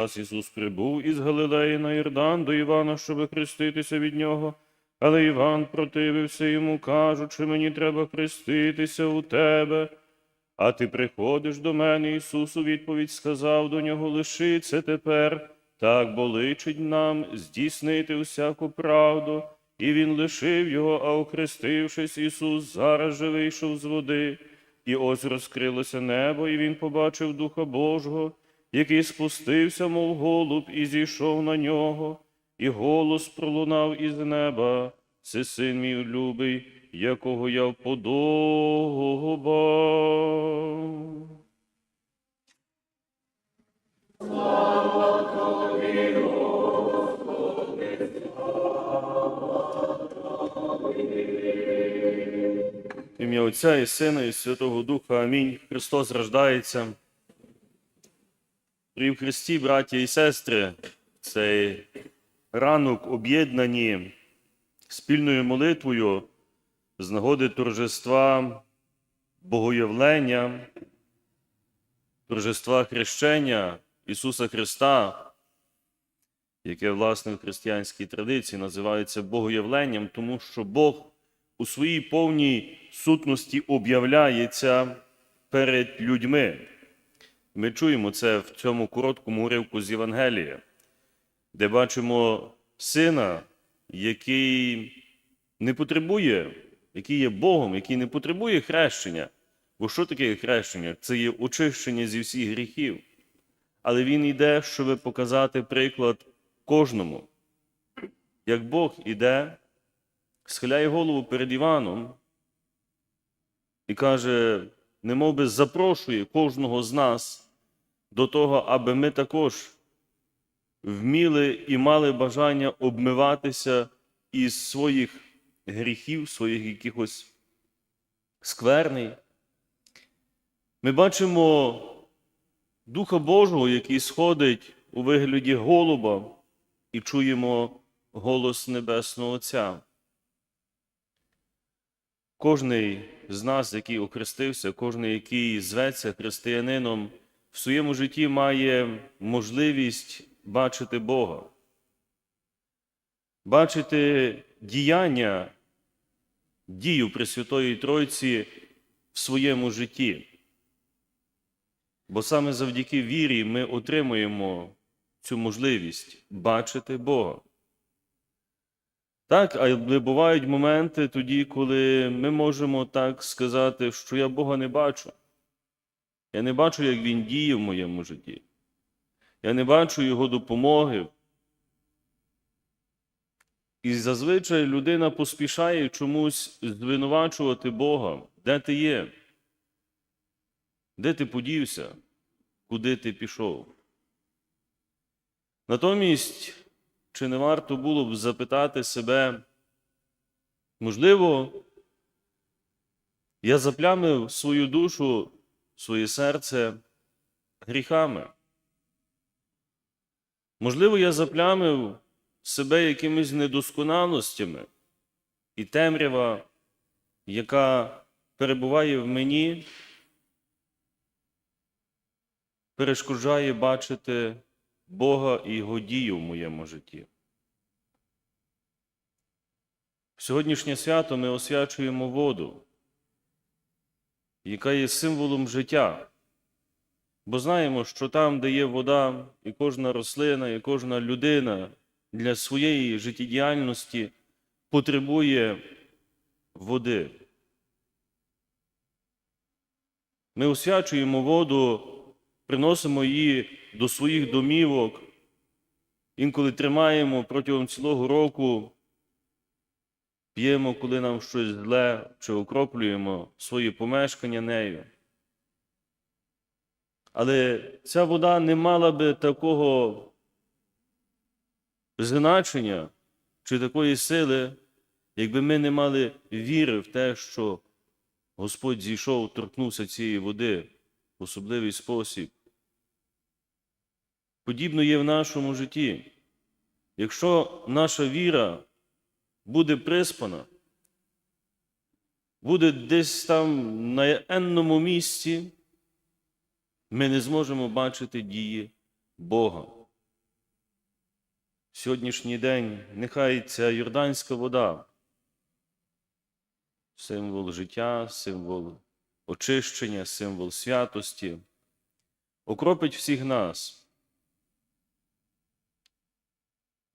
Раз Ісус прибув із Галилеї на Йордан до Івана, щоби хреститися від нього. Але Іван противився йому, кажучи, мені треба хреститися у тебе. А ти приходиш до мене, Ісус у відповідь сказав до нього, лиши це тепер, так бо личить нам здійснити усяку правду. І він лишив його, а охрестившись, Ісус зараз же вийшов з води. І ось розкрилося небо, і він побачив Духа Божого, який спустився, мов голуб, і зійшов на нього, і голос пролунав із неба. Це син мій любий, якого я вподобав. В Ім'я Отця і Сина, і Святого Духа. Амінь. Христос рождається. При в Христі, браття і сестри, цей ранок об'єднані спільною молитвою з нагоди торжества Богоявлення, торжества хрещення Ісуса Христа, яке, власне, в християнській традиції називається Богоявленням, тому що Бог у своїй повній сутності об'являється перед людьми. Ми чуємо це в цьому короткому уривку з Євангелія, де бачимо сина, який не потребує, який є Богом, який не потребує хрещення. Бо що таке хрещення? Це є очищення зі всіх гріхів. Але він йде, щоб показати приклад кожному. Як Бог іде, схиляє голову перед Іваном і каже, немов би запрошує кожного з нас до того, аби ми також вміли і мали бажання обмиватися із своїх гріхів, своїх якихось скверний. Ми бачимо Духа Божого, який сходить у вигляді голуба, і чуємо голос Небесного Отця. Кожний з нас, який охрестився, кожний, який зветься християнином, в своєму житті має можливість бачити Бога, бачити діяння, дію Пресвятої Тройці в своєму житті. Бо саме завдяки вірі ми отримуємо цю можливість бачити Бога. Так, але бувають моменти тоді, коли ми можемо так сказати, що я Бога не бачу. Я не бачу, як Він діє в моєму житті. Я не бачу Його допомоги. І зазвичай людина поспішає чомусь звинувачувати Бога. Де ти є? Де ти подівся? Куди ти пішов? Натомість, чи не варто було б запитати себе, можливо, я заплямив свою душу, своє серце гріхами. Можливо, я заплямив себе якимись недосконалостями і темрява, яка перебуває в мені, перешкоджає бачити Бога і Його дію в моєму житті. Сьогоднішнє свято ми освячуємо воду, яка є символом життя. Бо знаємо, що там, де є вода, і кожна рослина, і кожна людина для своєї життєдіяльності потребує води. Ми освячуємо воду, приносимо її до своїх домівок, інколи тримаємо протягом цілого року, п'ємо, коли нам щось зле, чи окроплюємо свої помешкання нею. Але ця вода не мала би такого значення чи такої сили, якби ми не мали віри в те, що Господь зійшов, торкнувся цієї води в особливий спосіб. Подібно є в нашому житті. Якщо наша віра буде приспана, буде десь там на енному місці, ми не зможемо бачити дії Бога. сьогоднішній день нехай ця Йорданська вода, символ життя, символ очищення, символ святості, окропить всіх нас,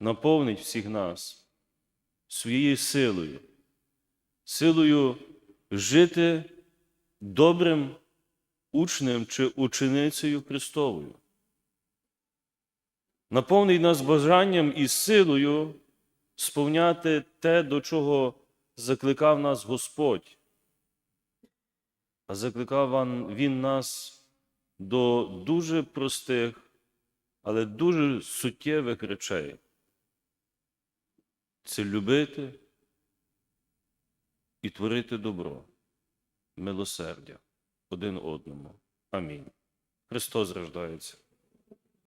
наповнить всіх нас своєю силою, силою жити добрим учнем чи ученицею Христовою. Наповнить нас бажанням і силою сповняти те, до чого закликав нас Господь. А закликав Він нас до дуже простих, але дуже суттєвих речей. Це любити і творити добро, милосердя один одному. Амінь. Христос рождається.